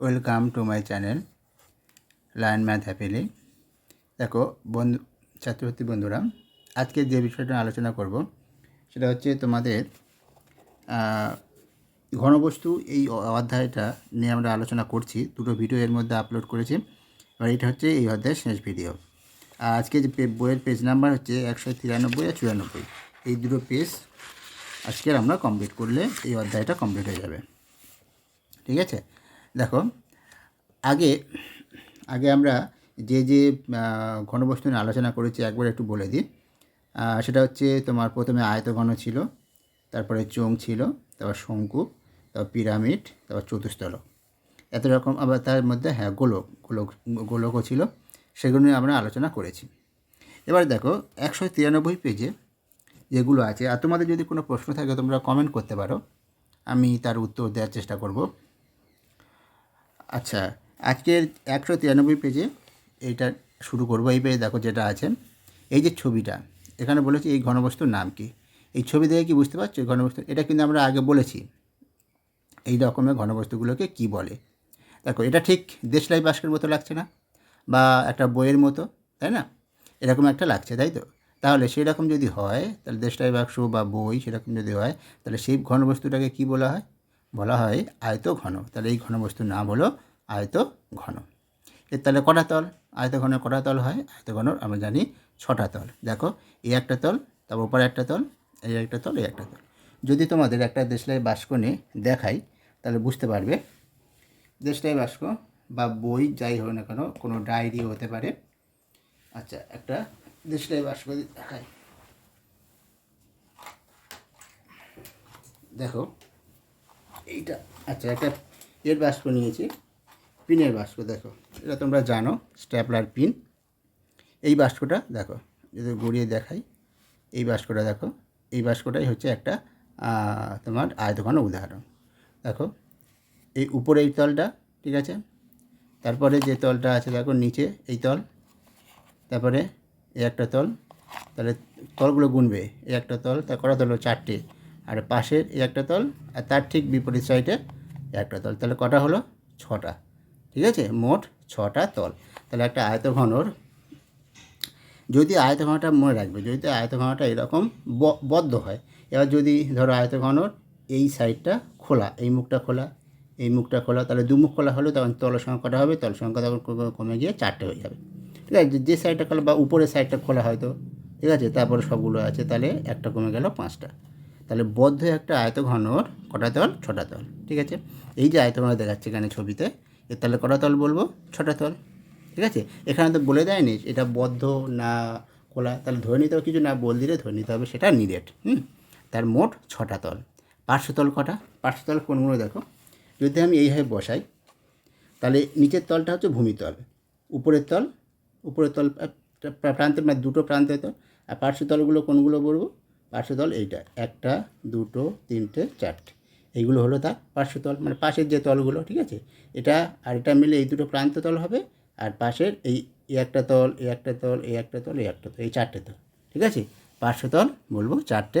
Welcome to my channel Lion Math happily দেখো, বন্ধু, ছাত্রছাত্রী বন্ধুরা, আজকে যে বিষয়টা আলোচনা করব, সেটা হচ্ছে তোমাদের ঘনবস্তু এই অধ্যায়টা নিয়ে আমরা আলোচনা করছি। দুটো ভিডিও এর মধ্যে আপলোড করেছি। এবার এটা হচ্ছে এই অধ্যায়ের শেষ ভিডিও আর আজকে যে বইয়ের পেজ নাম্বার হচ্ছে একশো তিরানব্বই আর চুরানব্বই। এই দুটো পেজ আজকের আমরা কমপ্লিট করলে এই অধ্যায়টা কমপ্লিট হয়ে যাবে। ঠিক আছে? আগে আগে আমরা যে যে ঘনবস্তু নিয়ে আলোচনা করেছি, একবার একটু বলে দিই। সেটা হচ্ছে তোমার প্রথমে আয়তঘন ছিল, তারপরে চোং ছিল, তারপর শঙ্কু, তারপর পিরামিড, তারপর চতুস্তলক এত রকম আবার তার মধ্যে হ্যাঁ গোলক গোলক, গোলকও ছিল, সেগুলো নিয়ে আমরা আলোচনা করেছি। এবার দেখো, একশো তিরানব্বই পেজে যেগুলো আছে, আর তোমাদের যদি কোনো প্রশ্ন থাকে, তোমরা কমেন্ট করতে পারো। আমি তার উত্তর দেওয়ার চেষ্টা করব। আচ্ছা আজকের একশো তিরানব্বই পেজে এইটা শুরু করব। এই পেজে দেখো যেটা আছে। এই যে ছবিটা, এখানে বলেছি এই ঘনবস্তুর নাম কি? এই ছবি দেখে কি বুঝতে পারছ? ঘনবস্তু, এটা কিন্তু আমরা আগে বলেছি। এই রকমের ঘনবস্তুগুলোকে কি বলে? দেখো, এটা ঠিক দেশ দেশলাই বাস্কের মতো লাগছে না, বা একটা বইয়ের মতো, তাই না? এরকম একটা লাগছে, তাই তো? তাহলে সেরকম যদি হয়, তাহলে দেশলাই বাক্স বা বই সেরকম যদি হয়, তাহলে সেই ঘনবস্তুটাকে কি বলা হয়? বলা হয় আয়ত ঘন তাহলে এই ঘনবস্তুর নাম হলো আয়ত ঘন এর তাহলে কটা তল? আয়ত ঘনের কটা তল হয়? আয়ত ঘনর আমরা জানি ছটা তল। দেখো এই একটা তল, তারপর উপরে একটা তল, এই একটা তল, এই একটা তল। যদি তোমাদের একটা দেশলাই বাস্ক নিয়ে দেখাই, তাহলে বুঝতে পারবে। দেশলাই বাস্ক বা বই, যাই হোক না কেন, কোনো ডায়েরি হতে পারে। আচ্ছা একটা দেশলাই বাস্ক দেখাই। দেখো, এইটা আচ্ছা একটা এর বাস্ক নিয়েছি। পিনের বাস্ক দেখো। এটা তোমরা জানো, স্ট্যাপলার পিন। এই বাস্কটা দেখো যদি গড়িয়ে দেখাই, এই বাস্কটা দেখো, এই বাস্কটাই হচ্ছে একটা তোমার আয়তঘন উদাহরণ। দেখো, এই উপরে এই তলটা, ঠিক আছে? তারপরে যে তলটা আছে, দেখো, নিচে এই তল, তারপরে এই একটা তল, তাহলে তলগুলো গুনবে, এই একটা তল তার কটা তল? চারটে। আর পাশের এই একটা তল, আর তার ঠিক বিপরীত সাইডে একটা তল, তাহলে কটা হলো? ছটা। ঠিক আছে? মোট ছটা তল। তাহলে একটা আয়তঘনর, যদি আয়তঘনটা মনে রাখবে, যদি আয়তঘনটা এরকম বদ্ধ হয়, এবার যদি ধরো আয়তঘনর এই সাইডটা খোলা, এই মুখটা খোলা, এই মুখটা খোলা, তাহলে দু মুখ খোলা হলে তখন তল সংখ্যাটা হবে, তল সংখ্যা তখন কমে গিয়ে চারটে হয়ে যাবে। ঠিক আছে? যে- যে সাইডটা খোলা বা উপরের সাইডটা খোলা হয়তো, ঠিক আছে? তারপরে সবগুলো আছে, তাহলে একটা কমে গেল পাঁচটা। তাহলে বদ্ধ একটা আয়তঘনর কটা তল? ছটা তল। ঠিক আছে? এই যে আয়তঘন দেখাচ্ছে এখানে ছবিতে এর তাহলে কটা তল বলব? ছটা তল। ঠিক আছে? এখানে তো বলে দেয়নি এটা বদ্ধ না খোলা তাহলে ধরে নিতে হবে কিছু না, বল দিলে ধরে নিতে হবে সেটা নিরেট, হুম? তার মোট ছটা তল। পার্শ্বতল কটা? পার্শ্বতল কোনগুলো দেখো? যদি আমি এইভাবে বসাই, তাহলে নিচের তলটা হচ্ছে ভূমিতল উপরের তল উপরের তল প্রান্তের মানে দুটো প্রান্তের তল। আর পার্শ্বতলগুলো কোনগুলো বলব? পার্শ্বতল এইটা। একটা, দুটো, তিনটে, চারটে। এইগুলো হলো তার পার্শ্বতল মানে পাশের যে তলগুলো, ঠিক আছে? এটা আর এটা মিলে এই দুটো প্রান্ত তল হবে, আর পাশের এই একটা তল, এই একটা তল, এই একটা তল, এই একটা তল, এই চারটে তল, ঠিক আছে? পার্শ্বতল বলব চারটে,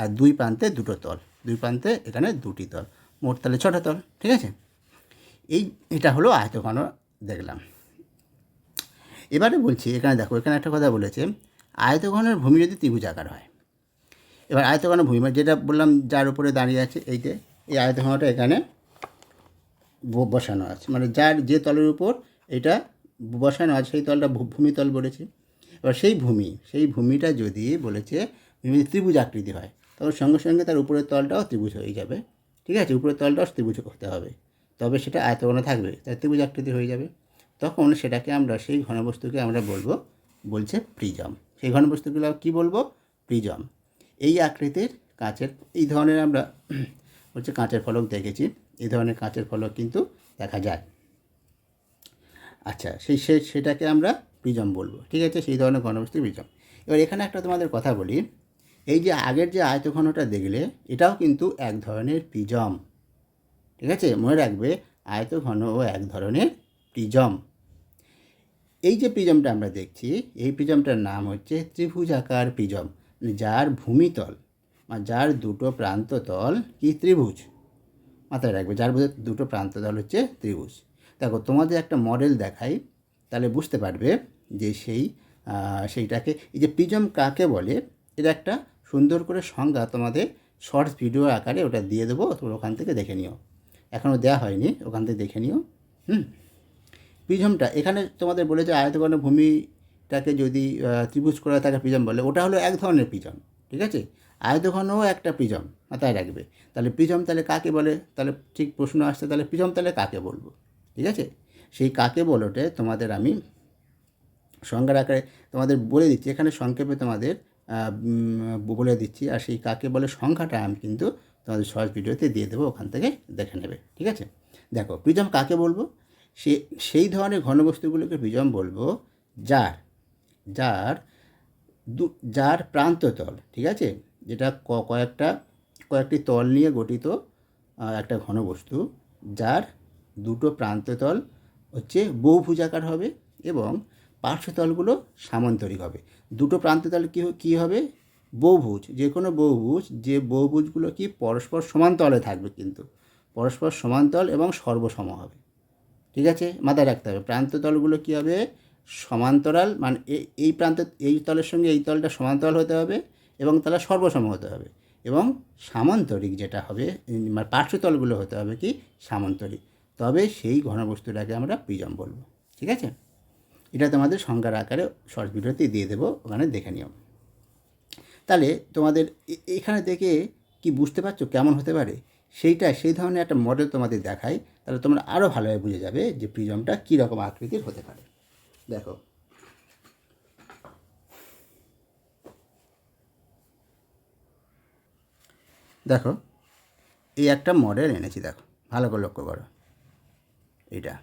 আর দুই প্রান্তে দুটো তল, দুই প্রান্তে এখানে দুটি তল, মোট তাহলে ছটা তল, ঠিক আছে? এই, এটা হলো আয়তঘন দেখলাম। এবারে বলছি, এখানে দেখো, এখানে একটা কথা বলেছে আয়তঘনের ভূমি যদি ত্রিভুজ আকার হয় এবার আয়তঘন ভূমি মানে যেটা বললাম যার উপরে দাঁড়িয়ে আছে এইতে, এই আয়তঘনটা এখানে বসানো আছে। মানে যার যে তলের উপর এটা বসানো আছে, সেই তলটা ভূমিতল বলেছে। এবার সেই ভূমি, সেই ভূমিটা যদি বলেছে ভূমি ত্রিভুজ আকৃতি হয়, তখন সঙ্গে সঙ্গে তার উপরের তলটাও ত্রিভুজ হয়ে যাবে। ঠিক আছে? উপরের তলটাও ত্রিভুজ হতে হবে। তবে সেটা আয়তঘন থাকবে, তার ত্রিভুজ আকৃতি হয়ে যাবে। তখন সেটাকে আমরা, সেই ঘনবস্তুকে আমরা বলব, বলছে প্রিজম। সেই ঘনবস্তুগুলো কী বলব? প্রিজম। এই আকৃতির কাঁচের, এই ধরনের আমরা হচ্ছে কাঁচের ফলক দেখেছি। এই ধরনের কাঁচের ফলক কিন্তু দেখা যায়। আচ্ছা সেই সে, সেটাকে আমরা প্রিজম বলব। ঠিক আছে? সেই ধরনের ঘনবস্তু প্রিজম এবার এখানে একটা তোমাদের কথা বলি। এই যে আগের যে আয়তঘনটা দেখলে, এটাও কিন্তু এক ধরনের প্রিজম ঠিক আছে? মনে রাখবে, আয়তঘন ও এক ধরনের প্রিজম এই যে প্রিজমটা আমরা দেখছি, এই প্রিজমটার নাম হচ্ছে ত্রিভুজাকার প্রিজম যার ভূমিতল, বা যার দুটো প্রান্ত তল কি ত্রিভুজ? মাথায় রাখবে, যার মধ্যে দুটো প্রান্ত তল হচ্ছে ত্রিভুজ। দেখো, তোমাদের একটা মডেল দেখাই, তাহলে বুঝতে পারবে যে সেই সেইটাকে, এই যে প্রিজম কাকে বলে, এটা একটা সুন্দর করে সংজ্ঞা তোমাদের শর্টস ভিডিও আকারে ওটা দিয়ে দেবো, তোমরা ওখান থেকে দেখে নিও। এখনও দেওয়া হয়নি, ওখান থেকে দেখে নিও, হুম? প্রিজমটা এখানে তোমাদের বলে যে আয়তঘন ভূমিটাকে যদি ত্রিভুজ করা থাকে প্রিজম বলে। ওটা হলো এক ধরনের প্রিজম ঠিক আছে? আয়তঘনও একটা প্রিজম মাথায় রাখবে। তাহলে প্রিজম তাহলে কাকে বলে? তাহলে ঠিক প্রশ্ন আসছে, তাহলে প্রিজম তাহলে কাকে বলব? ঠিক আছে? সেই কাকে বলোটে তোমাদের আমি সংজ্ঞার আকারে তোমাদের বলে দিচ্ছি। এখানে সংক্ষেপে তোমাদের বলে দিচ্ছি। আর সেই কাকে বলে সংখ্যাটা আমি কিন্তু তোমাদের শর্ট ভিডিওতে দিয়ে দেবো, ওখান থেকে দেখে নেবে। ঠিক আছে? দেখো প্রিজম কাকে বলব? সে, সেই ধরনের ঘনবস্তুগুলোকে প্রিজম বলব যার যার দু, যার প্রান্ততল ঠিক আছে? যেটা কয়েকটা, কয়েকটি তল নিয়ে গঠিত একটা ঘনবস্তু যার দুটো প্রান্ততল হচ্ছে বহুভুজাকার হবে এবং পার্শ্বতলগুলো সামান্তরিক হবে। দুটো প্রান্ততল কী কী হবে? বহুভুজ যে কোনো বহুভুজ, যে বহুভুজগুলো কি পরস্পর সমান্তলে থাকবে কিন্তু, পরস্পর সমান্তল এবং সর্বসম হবে। ঠিক আছে? মাথায় রাখতে হবে। প্রান্ততলগুলো কী হবে? সমান্তরাল মানে এই প্রান্ত, এই তলের সঙ্গে এই তলটা সমান্তরাল হতে হবে এবং তাহলে সর্বসম হতে হবে এবং সামান্তরিক যেটা হবে মানে পার্শ্বতলগুলো হতে হবে কি? সামান্তরিক। তবে সেই ঘনবস্তুটাকে আমরা প্রিজম বলব। ঠিক আছে? এটা তোমাদের সংজ্ঞার আকারে শর্ট ভিডিওতে দিয়ে দেবো, ওখানে দেখে নিও। তাহলে তোমাদের এখানে দেখে কি বুঝতে পারছ কেমন হতে পারে? সেইটা, সেই ধরনের একটা মডেল তোমাদের দেখায় তাহলে তোমরা আরও ভালোভাবে বুঝে যাবে যে প্রিজমটা কীরকম আকৃতির হতে পারে। দেখো। দেখো, এই একটা মডেল এনেছি, দেখো। ভালো করে লক্ষ্য করো। এটা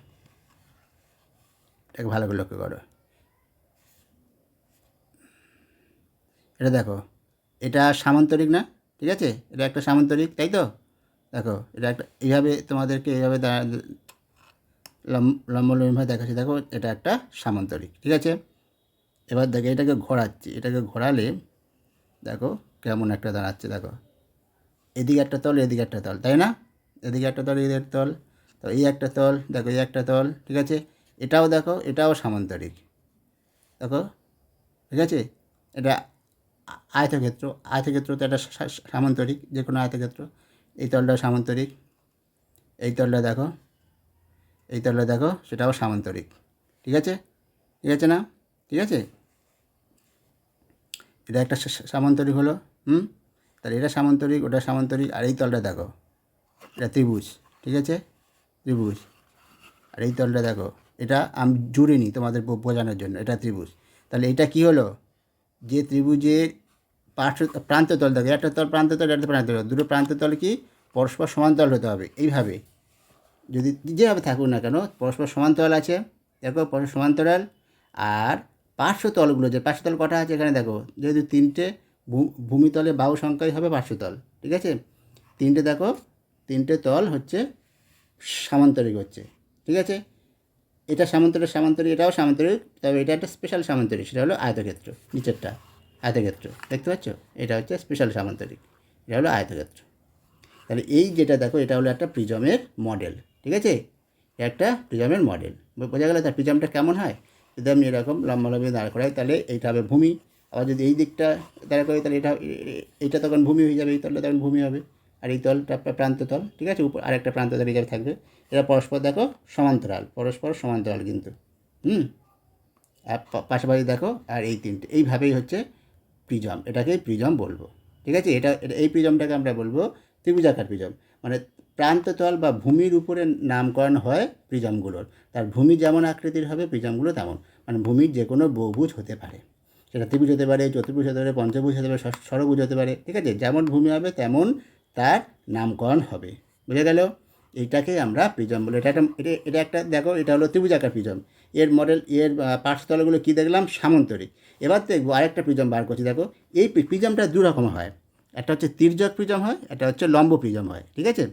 এটাকে ভালো করে লক্ষ্য করো। এটা দেখো, এটা সামান্তরিক না? ঠিক আছে? এটা একটা সামান্তরিক, তাই তো? দেখো, এটা একটা, এইভাবে তোমাদেরকে এইভাবে দা- লম- লম্বলম্বভাবে দেখাচ্ছি, দেখো, এটা একটা সামান্তরিক, ঠিক আছে? এবার দেখো এটাকে ঘোরাচ্ছি, এটাকে ঘোরালে, দেখো, কেমন একটা দাঁড়াচ্ছে, দেখো। এদিকে একটা তল, এদিকে একটা তল, তাই না? এদিকে একটা তল, এদিকে তল, তো এই একটা তল, দেখো, এই একটা তল, ঠিক আছে? এটাও দেখো, এটাও সামান্তরিক, দেখো, ঠিক আছে? এটা আয়তক্ষেত্র আয়তক্ষেত্র তো একটা সামান্তরিক যে কোনো আয়তক্ষেত্র, এই তলটাও সামান্তরিক, এই তলটা দেখো এই তলটা দেখো সেটাও সামান্তরিক। ঠিক আছে? ঠিক আছে না? ঠিক আছে? এটা একটা সামান্তরিক হলো, হুম? তাহলে এটা সামান্তরিক, ওটা সামান্তরিক, আর এই তলটা দেখো। এটা ত্রিভুজ, ঠিক আছে? ত্রিভুজ। আর এই তলটা দেখো, এটা আমি জুড়িনি তোমাদের বোঝানোর জন্য, এটা ত্রিভুজ। তাহলে এটা কি হলো? যে ত্রিভুজের পার্শ্ব প্রান্ততল দেখো, একটা তল প্রান্ততল একটা প্রান্ততল দুটো প্রান্ততল কি? পরস্পর সমান্তরাল হতে হবে, এইভাবে। যদি যেভাবে থাকুক না কেন, পরস্পর সমান্তরাল আছে, দেখো পরস্পর সমান্তরাল আর পার্শ্বতলগুলো যে পার্শ্বতল কটা আছে এখানে দেখো, যেহেতু তিনটে ভূমিতলে বাহু সংখ্যাই হবে পার্শ্বতল ঠিক আছে? তিনটে দেখো, তিনটে তল হচ্ছে সামান্তরিক হচ্ছে, ঠিক আছে? এটা সামান্তরিক সামান্তরিক, এটাও সামান্তরিক, তবে এটা একটা স্পেশাল সামান্তরিক, সেটা হলো আয়তক্ষেত্র, নিচেরটা, আয়তক্ষেত্র, দেখতে পাচ্ছ? এটা হচ্ছে স্পেশাল সামান্তরিক, এটা হলো আয়তক্ষেত্র। তাহলে এই যেটা দেখো, এটা হলো একটা প্রিজমের মডেল ঠিক আছে? এটা একটা প্রিজমের মডেল বোঝা গেল তার প্রিজমটা কেমন হয়? আমি এরকম লম্বা লম্বি দাঁড় করাই, তাহলে এইটা হবে ভূমি। আবার যদি এই দিকটা দাঁড় করাই, তাহলে এটা এ- এ- এইটা তখন ভূমি হয়ে যাবে, এই তলটা তখন ভূমি হবে। আর এই তলটা প্রান্ত তল, ঠিক আছে? উপর, আরেকটা প্রান্ততল হিসাবে থাকবে। এরা পরস্পর দেখো সমান্তরাল, পরস্পর সমান্তরাল কিন্তু। হুম? আর পাশাপাশি দেখো, আর এই তিনটে, এইভাবেই হচ্ছে প্রিজম। এটাকেই প্রিজম বলব। ঠিক আছে? এটা, এটা- এই প্রিজমটাকে আমরা বলব ত্রিভুজাকার প্রিজম। মানে প্রান্ততল বা ভূমির উপরে নামকরণ হয় প্রিজমগুলোর। তার ভূমি যেমন আকৃতির হবে, প্রিজমগুলো তেমন। মানে ভূমির যে কোনো বহুভুজ হতে পারে। সেটা ত্রিভুজ হতে পারে, চতুর্ভুজ হতে পারে, পঞ্চভুজ হতে পারে ষড়ভুজ হতে পারে। ঠিক আছে? যেমন ভূমি হবে, তেমন তার নামকরণ হবে। বুঝে গেল? এইটাকে আমরা প্রিজম বলি, এটা একটা, এটা এটা একটা, দেখো, এটা হলো ত্রিভুজাকার প্রিজম। এর মডেল এর পার্শ্বতলগুলো কী দেখলাম? সামন্তরিক। এবার দেখব আরেকটা প্রিজম বার করছি, দেখো। এই প্রিজমটা দু রকম হয়। একটা হচ্ছে তির্যক প্রিজম হয়, একটা হচ্ছে লম্ব প্রিজম হয়। ঠিক আছে?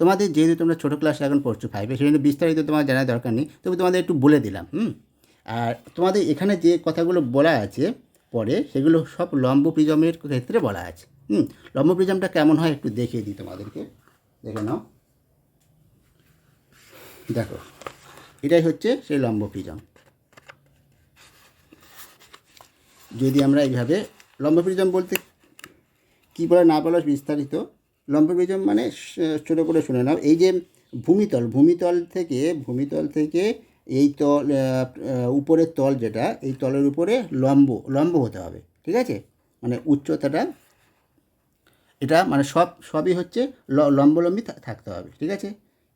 তোমাদের যেহেতু তোমরা ছোটো ক্লাসে এখন পড়ছো ফাইভে সেজন্য বিস্তারিত তোমার জানার দরকার নেই। তবে তোমাদের একটু বলে দিলাম, হুম? আর তোমাদের এখানে যে কথাগুলো বলা আছে পরে, সেগুলো সব লম্ব প্রিজমের ক্ষেত্রে বলা আছে, হুম? লম্ব প্রিজমটা কেমন হয় একটু দেখিয়ে দিই তোমাদেরকে। দেখে নাও। দেখো, এটাই হচ্ছে সেই লম্ব প্রিজম যদি আমরা এইভাবে লম্ব প্রিজম বলতে কী বলে না বলা বিস্তারিত লম্ব মানে ছোটো করে শুনে নাও। এই যে ভূমিতল ভূমিতল থেকে ভূমিতল থেকে এই তল উপরের তল যেটা, এই তলের উপরে লম্ব লম্ব হতে হবে, ঠিক আছে? মানে উচ্চতাটা, এটা মানে সব, সবই হচ্ছে লম্বলম্বী থাকতে হবে, ঠিক আছে?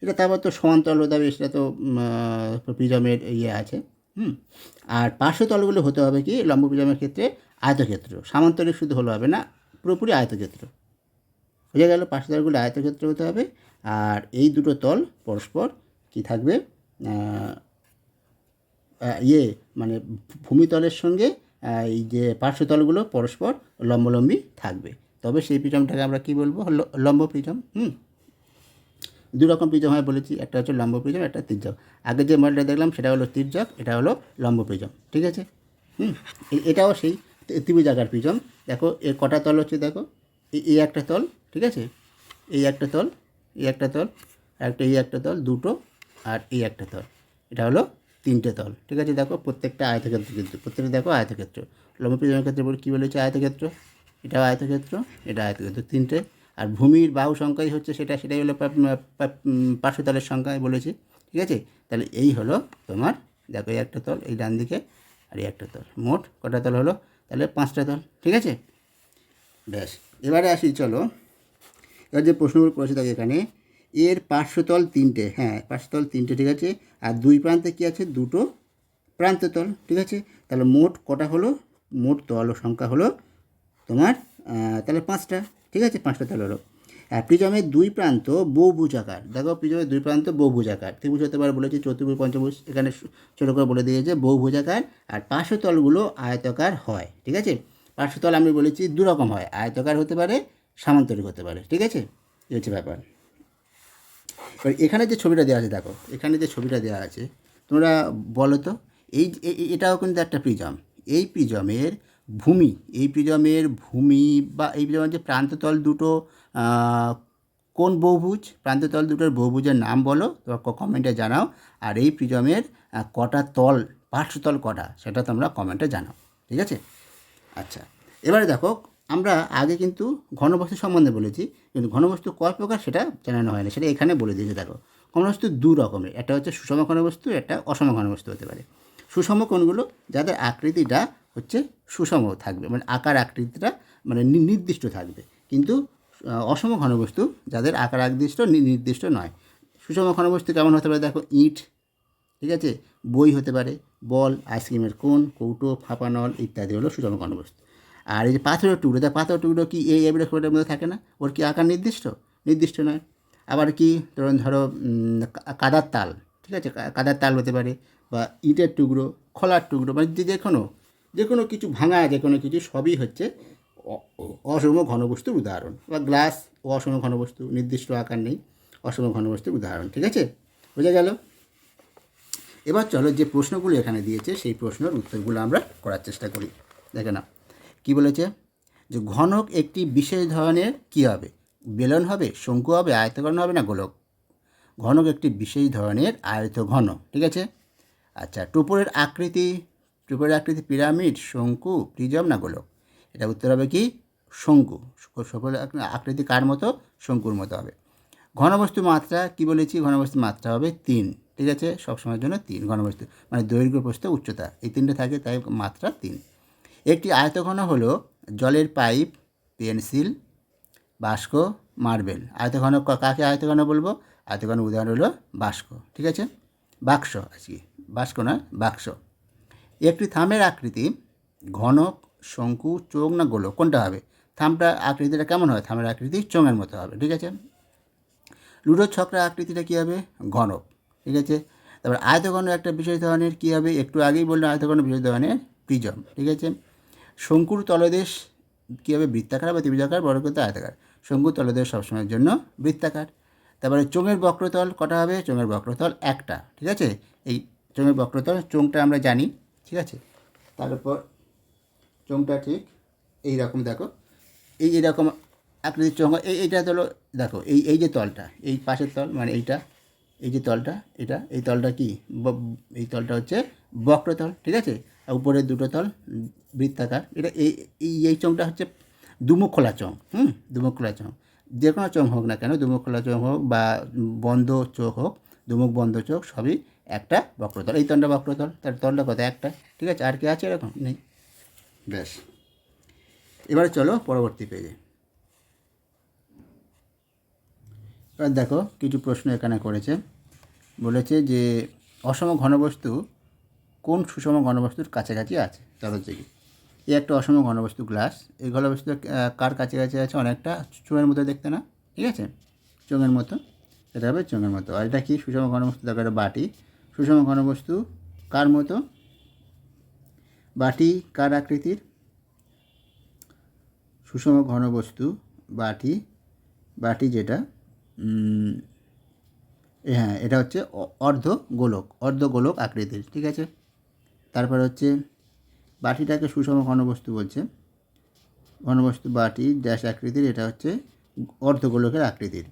এটা তারপর তো সমান্তরাল হতে হবে, সেটা তো প্রিজমের ইয়ে আছে, হুম? আর পার্শ্বতলগুলো হতে হবে কি? লম্ব প্রিজমের ক্ষেত্রে আয়তক্ষেত্র, সামান্তরিক শুধু হলে হবে না, পুরোপুরি আয়তক্ষেত্র। বোঝা গেল পার্শ্বতলগুলো আয়তক্ষেত্র হতে হবে। আর এই দুটো তল পরস্পর কি থাকবে? ইয়ে মানে ভূমিতলের সঙ্গে এই যে পার্শ্বতলগুলো পরস্পর লম্বলম্বী থাকবে। তবে সেই প্রিজমটাকে আমরা কি বলব? লম্ব প্রিজম, হুম? দু রকম প্রিজম হয় বলেছি, একটা হচ্ছে লম্ব প্রিজম, একটা তির্যক। আগে যে মডেলটা দেখলাম সেটা হলো তির্যক, এটা হলো লম্ব প্রিজম, ঠিক আছে? হুম এটাও সেই ত্রি- ত্রিভুজাকার প্রিজম। দেখো, এর কটা তল হচ্ছে দেখো। এই- একটা তল, ঠিক আছে? এই একটা তল এই একটা তল একটা এই একটা তল, দুটো, আর এই একটা তল। এটা হলো তিনটে তল, ঠিক আছে? দেখো, প্রত্যেকটা আয়তক্ষেত্র কিন্তু, প্রত্যেকটা দেখো আয়তক্ষেত্র। লম্ব প্রিজমের ক্ষেত্রে বলি কী বলেছে আয়তক্ষেত্র? এটাও আয়তক্ষেত্র, এটা আয়তক্ষেত্র, তিনটে। আর ভূমির বাহু সংখ্যাই হচ্ছে সেটা, সেটাই হলো পার্শ্বতলের সংখ্যায় বলেছি, ঠিক আছে? তাহলে এই হলো তোমার, দেখো, এই একটা তল, এই ডান দিকে, আর এই একটা তল। মোট কটা তল হলো? তাহলে পাঁচটা তল, ঠিক আছে? ব্যাস। এবারে আসি, চলো। এবার যে প্রশ্নগুলো করেছে দেখো এখানে। এর পার্শ্বতল তিনটে হ্যাঁ পার্শ্বতল তিনটে, ঠিক আছে? আর দুই প্রান্তে কী আছে? দুটো প্রান্ততল, ঠিক আছে? তাহলে মোট কটা হলো? মোট তল সংখ্যা হলো তোমার তাহলে পাঁচটা, ঠিক আছে? পাঁচটা তল হলো। আর প্রিজমের দুই প্রান্ত বহুভুজাকার দেখো প্রিজমের দুই প্রান্ত বহুভুজাকার ত্রিভুজ হতে পারে বলেছি, চতুর্ভুজ, পঞ্চভুজ, এখানে ছোটো করে বলে দিয়েছে বহুভুজাকার আর পার্শ্বতলগুলো আয়তাকার হয়, ঠিক আছে? পার্শ্বতল আমি বলেছি দু রকম হয়। আয়তকার হতে পারে, সামান্তরিক হতে পারে। ঠিক আছে? এই হচ্ছে ব্যাপার। এবার এখানে যে ছবিটা দেওয়া আছে, দেখো, এখানে যে ছবিটা দেওয়া আছে, তোমরা বলো তো, এই এটাও কিন্তু একটা প্রিজম। এই প্রিজমের ভূমি, এই প্রিজমের ভূমি বা এই প্রিজমের যে প্রান্ততল দুটো কোন বহুভুজ? প্রান্ততল দুটোর বহুভুজের নাম বলো, তোমরা কমেন্টে জানাও। আর এই প্রিজমের কটা তল, পার্শ্বতল কটা, সেটা তোমরা কমেন্টে জানাও। ঠিক আছে? আচ্ছা এবারে দেখো, আমরা আগে কিন্তু ঘনবস্তু সম্বন্ধে বলেছি, কিন্তু ঘনবস্তু কয় প্রকার সেটা জানানো হয় না সেটা এখানে বলে দিয়েছে, দেখো। ঘনবস্তু দু রকমের, একটা হচ্ছে সুষম ঘনবস্তু, একটা অসম ঘনবস্তু হতে পারে। সুষম কোনগুলো? যাদের আকৃতিটা হচ্ছে সুষম থাকবে মানে আকার আকৃতিটা মানে নির্দিষ্ট থাকবে। কিন্তু অসম ঘনবস্তু যাদের আকার আকৃষ্ট নির্দিষ্ট নয়। সুষম ঘনবস্তু কেমন হতে পারে? দেখো, ইট, ঠিক আছে? বই হতে পারে বল, আইসক্রিমের কোন কৌটো ফাঁপা নল ইত্যাদি হলো সুষম ঘনবস্তু আর এই যে পাথরের টুকরো তা পাথরের টুকরো কি এই খোলাটার মধ্যে থাকে না? ওর কি আকার নির্দিষ্ট? নির্দিষ্ট নয়। আবার কি, ধরুন, ধরো কাদার তাল, ঠিক আছে? কাদার তাল হতে পারে বা ইটের টুকরো, খোলার টুকরো মানে যে কোনো যে কোনো কিছু ভাঙা যে কোনো কিছু সবই হচ্ছে অসম ঘনবস্তুর উদাহরণ। বা গ্লাস, অসম ঘনবস্তু, নির্দিষ্ট আকার নেই, অসম ঘনবস্তুর উদাহরণ, ঠিক আছে? বোঝা গেল? এবার চলো যে প্রশ্নগুলো এখানে দিয়েছে, সেই প্রশ্নের উত্তরগুলো আমরা করার চেষ্টা করি। দেখে না কি বলেছে? যে ঘনক একটি বিশেষ ধরনের কি হবে? বেলন হবে, শঙ্কু হবে, আয়তঘন হবে না গোলক? ঘনক একটি বিশেষ ধরনের আয়ত ঘন ঠিক আছে? আচ্ছা টুপুরের আকৃতি টুপুরের আকৃতি পিরামিড, শঙ্কু, প্রিজম না গোলক? এটা উত্তর হবে কি? শঙ্কু। আকৃতি কার মতো? শঙ্কুর মতো হবে। ঘনবস্তু মাত্রা, কি বলেছি? ঘনবস্তু মাত্রা হবে তিন। ঠিক আছে? সবসময়ের জন্য তিন, ঘনবস্তু মানে দৈর্ঘ্য, প্রস্থ, উচ্চতা। এই তিনটে থাকে, তাই মাত্রা তিন। একটি আয়তঘন হলো জলের পাইপ পেন্সিল বাস্ক মার্বেল। আয়তঘন কাকে আয়তঘন বলব? আয়তঘন উদাহরণ হলো বাস্ক ঠিক আছে? বাক্স আজকে বাস্ক না বাক্স। একটি থামের আকৃতি, ঘনক, শঙ্কু চোখ না গোলক, কোনটা হবে? থামটা আকৃতিটা কেমন হয়? থামের আকৃতি চোঙের মতো হবে, ঠিক আছে? লুডোর ছকরা আকৃতিটা কী হবে? ঘনক। ঠিক আছে? তারপর আয়তঘন একটা বিশেষ ধরনের কী হবে? একটু আগেই বললাম আয়তঘন বিশেষ ধরনের প্রিজম ঠিক আছে? শঙ্কুর তলদেশ কী হবে? বৃত্তাকার বা ত্রিভুজাকার বর্গত আয়তাকার। শঙ্কুর তলদেশ সবসময়ের জন্য বৃত্তাকার। তারপরে চোঙের বক্রতল কটা হবে? চোঙের বক্রতল একটা, ঠিক আছে? এই চোঙের বক্রতল, চোঙটা আমরা জানি, ঠিক আছে? তারপর চোঙটা ঠিক এই রকম, দেখো। এই এরকম আকৃতির চোঙ, এই এইটা হলো দেখো, এই এই যে তলটা, এই পাশের তল মানে এইটা এই যে তলটা, এটা, এই তলটা কি? এই তলটা হচ্ছে বক্রতল, ঠিক আছে? আর উপরে দুটো তল, বৃত্তাকার। এটা এই এই চোঙটা হচ্ছে দুমুখ খোলা চোঙ, হুম? দুমুখ খোলা চোঙ। যে কোনো চোঙ হোক না কেন, দুমুখ খোলা চোঙ হোক বা বন্ধ চোখ হোক, দুমুখ বন্ধ চোখ, সবই একটা বক্রতল। এই তলটা বক্রতল, তার তলটা কত একটা, ঠিক আছে? আর কি আছে এরকম? নেই। ব্যাস। এবারে চলো পরবর্তী পেজে এবার দেখো কিছু প্রশ্ন এখানে করেছে। বলেছে যে, অসম ঘনবস্তু কোন সুষম ঘনবস্তুর কাছাকাছি আছে? চলো দেখি। এই একটা অসম ঘনবস্তু গ্লাস। এই ঘনবস্তু কার কাছাকাছি আছে অনেকটা? চোঙের মতো দেখতে না? ঠিক আছে? চোঙের মতো। এটা হবে চোঙের মতো। আর এটা কি সুষম ঘনবস্তু? এটা বাটি। সুষম ঘনবস্তু কার মতো? বাটি কার আকৃতির? সুষম ঘনবস্তু বাটি। বাটি যেটা হ্যাঁ এটা হচ্ছে অর্ধ গোলক অর্ধ গোলক আকৃতির, ঠিক আছে? তারপর হচ্ছে বাটিটাকে সুষম ঘনবস্তু বলছে। ঘনবস্তু বাটি ড্যাশ আকৃতির, এটা হচ্ছে অর্ধ গোলকের আকৃতির।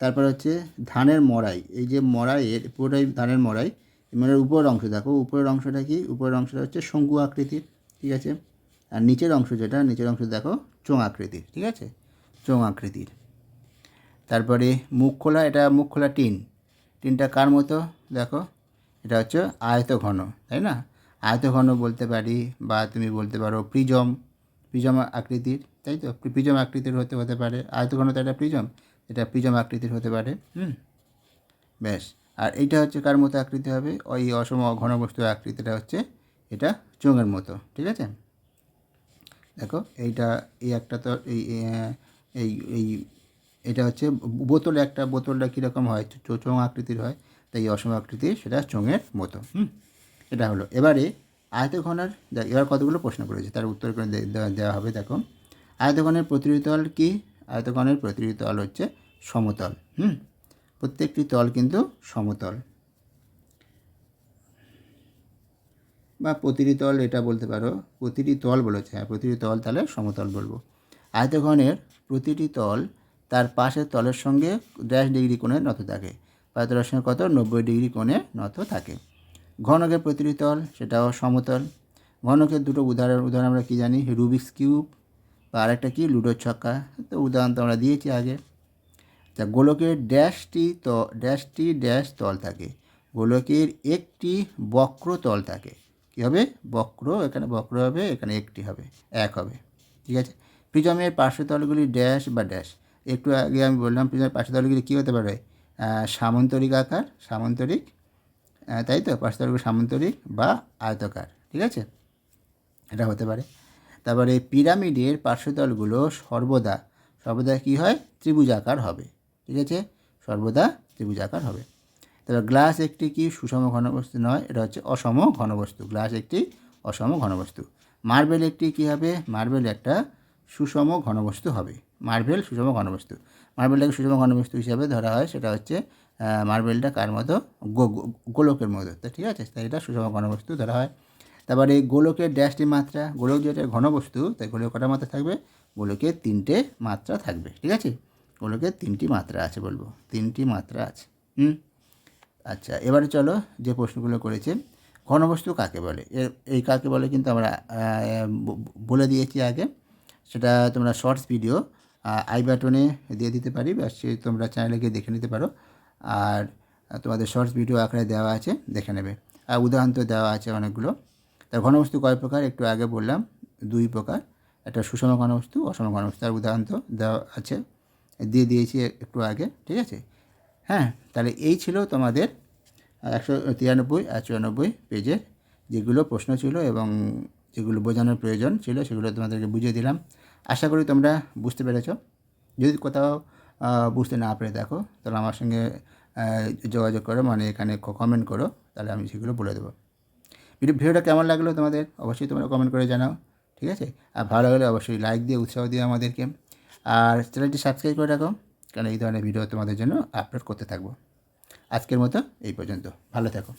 তারপর হচ্ছে ধানের মড়াই, এই যে মড়াই, এর পুরোটাই ধানের মড়াই মানে উপরের অংশ, দেখো, উপরের অংশটা কি? উপরের অংশটা হচ্ছে শঙ্কু আকৃতির, ঠিক আছে? আর নিচের অংশ যেটা, নিচের অংশ দেখো, চোঙ আকৃতির, ঠিক আছে? চোঙ আকৃতির। তারপরে মুখ খোলা, এটা মুখ খোলা টিন। টিনটা কার মতো? দেখো, এটা হচ্ছে আয়ত ঘন তাই না? আয়ত ঘন বলতে পারি বা তুমি বলতে পারো প্রিজম প্রিজম আকৃতির, তাই তো? প্রিজম আকৃতির হতে হতে পারে। আয়ত তো এটা প্রিজম এটা প্রিজম আকৃতির হতে পারে, হুম? ব্যাস, আর এইটা হচ্ছে কার মতো আকৃতি হবে? ওই অসম ঘনবস্তুর আকৃতিটা হচ্ছে এটা চোঙের মতো, ঠিক আছে? দেখো, এইটা, এই একটা তো এই এই এটা হচ্ছে বোতল একটা বোতলটা কীরকম হয়? চো- আকৃতির হয় তাই অসম আকৃতি সেটা চোঙের মতো। হুম। এটা হলো। এবারে আয়তঘনের এবার কতগুলো প্রশ্ন করেছে? তার উত্তর করে দেওয়া- হবে দেখো। আয়তঘনের তল কি? আয়তঘনের তল হচ্ছে সমতল। হুম। প্রত্যেকটি তল কিন্তু সমতল। বা প্রতিটি তল এটা বলতে পারো প্রতিটি তল বলেছে। হ্যাঁ প্রতিটি তল তাহলে সমতল বলব। আয়তঘনের প্রতিটি তল তার পাশের তলের সঙ্গে ড্যাশ ডিগ্রি কোণে নত থাকে। তলের সঙ্গে কত? নব্বই ডিগ্রি কোণে নত থাকে। ঘনকের প্রতিটি তল, সেটাও সমতল। ঘনকের দুটো উদাহরণ উদাহরণ আমরা কী জানি? রুবিক্স কিউব বা আরেকটা কি? লুডোর ছক্কা। তো উদাহরণ তো আমরা দিয়েছি আগে। তা গোলকের ড্যাশটি ত ড্যাশটি ড্যাশ তল থাকে। গোলকের একটি বক্র তল থাকে। কী হবে? বক্র, এখানে বক্র হবে, এখানে একটি হবে, এক হবে। ঠিক আছে? প্রিজমের পার্শ্বতলগুলি ড্যাশ বা ড্যাশ একটু আগে আমি বললাম পার্শ্বতলগুলি কী হতে পারে? সামন্তরিক আকার, সামন্তরিক তাই তো? পার্শ্বতলগুলি সামন্তরিক বা আয়তকার, ঠিক আছে? এটা হতে পারে। তারপরে পিরামিডের পার্শ্বতলগুলো সর্বদা সর্বদা কী হয়? ত্রিভুজাকার হবে, ঠিক আছে? সর্বদা ত্রিভুজাকার হবে। তারপর গ্লাস একটি কি? সুষম ঘনবস্তু নয়, এটা হচ্ছে অসম ঘনবস্তু, গ্লাস একটি অসম ঘনবস্তু। মার্বেল একটি কী হবে? মার্বেল একটা সুষম ঘনবস্তু হবে। মার্বেল সুষম ঘনবস্তু। মার্বেলটাকে সুষম ঘনবস্তু হিসাবে ধরা হয়, সেটা হচ্ছে মার্বেলটা কার মতো? গোলকের মতো। তো ঠিক আছে, তাই এটা সুষম ঘনবস্তু ধরা হয়। তারপরে এই গোলকের ড্যাশটি মাত্রা, গোলক যেটা ঘনবস্তু, তাই গোলকের কটা মাত্রা থাকবে? গোলকের তিনটে মাত্রা থাকবে, ঠিক আছে? গোলকের তিনটি মাত্রা আছে বলব, তিনটি মাত্রা আছে, হুম? আচ্ছা এবারে চলো যে প্রশ্নগুলো করেছে, ঘনবস্তু কাকে বলে? এর এই কাকে বলে কিন্তু আমরা বলে দিয়েছি আগে, সেটা তোমরা শর্টস ভিডিও আই বাটনে দিয়ে দিতে পারি বা সে তোমরা চ্যানেলে গিয়ে দেখে নিতে পারো। আর তোমাদের শর্টস ভিডিও আকারে দেওয়া আছে, দেখে নেবে। আর উদাহরণ তো দেওয়া আছে অনেকগুলো। তা ঘনবস্তু কয় প্রকার? একটু আগে বললাম, দুই প্রকার। একটা সুষম ঘনবস্তু, অসম ঘনবস্তু। আর উদাহরণ তো দেওয়া আছে। দিয়ে দিয়েছি একটু আগে, ঠিক আছে? হ্যাঁ তাহলে এই ছিল তোমাদের একশো তিরানব্বই আর চুরানব্বই পেজের যেগুলো প্রশ্ন ছিল এবং যেগুলো বোঝানোর প্রয়োজন ছিল, সেগুলো তোমাদেরকে বুঝিয়ে দিলাম। আশা করি তোমরা বুঝতে পেরেছ। যদি কোথাও বুঝতে না পেরে দেখো তাহলে আমার সঙ্গে যোগাযোগ করো মানে এখানে কমেন্ট করো, তাহলে আমি সেগুলো বলে দেবো। ভিডিও ভিডিওটা কেমন লাগল তোমাদের? অবশ্যই তোমরা কমেন্ট করে জানাও, ঠিক আছে? আর ভালো লাগলে অবশ্যই লাইক দিয়ে, উৎসাহ দিও আমাদেরকে। আর চ্যানেলটি সাবস্ক্রাইব করে রাখো কারণ এই ধরনের ভিডিও তোমাদের জন্য আপলোড করতে থাকব। আজকের মতো এই পর্যন্ত, ভালো থাকো।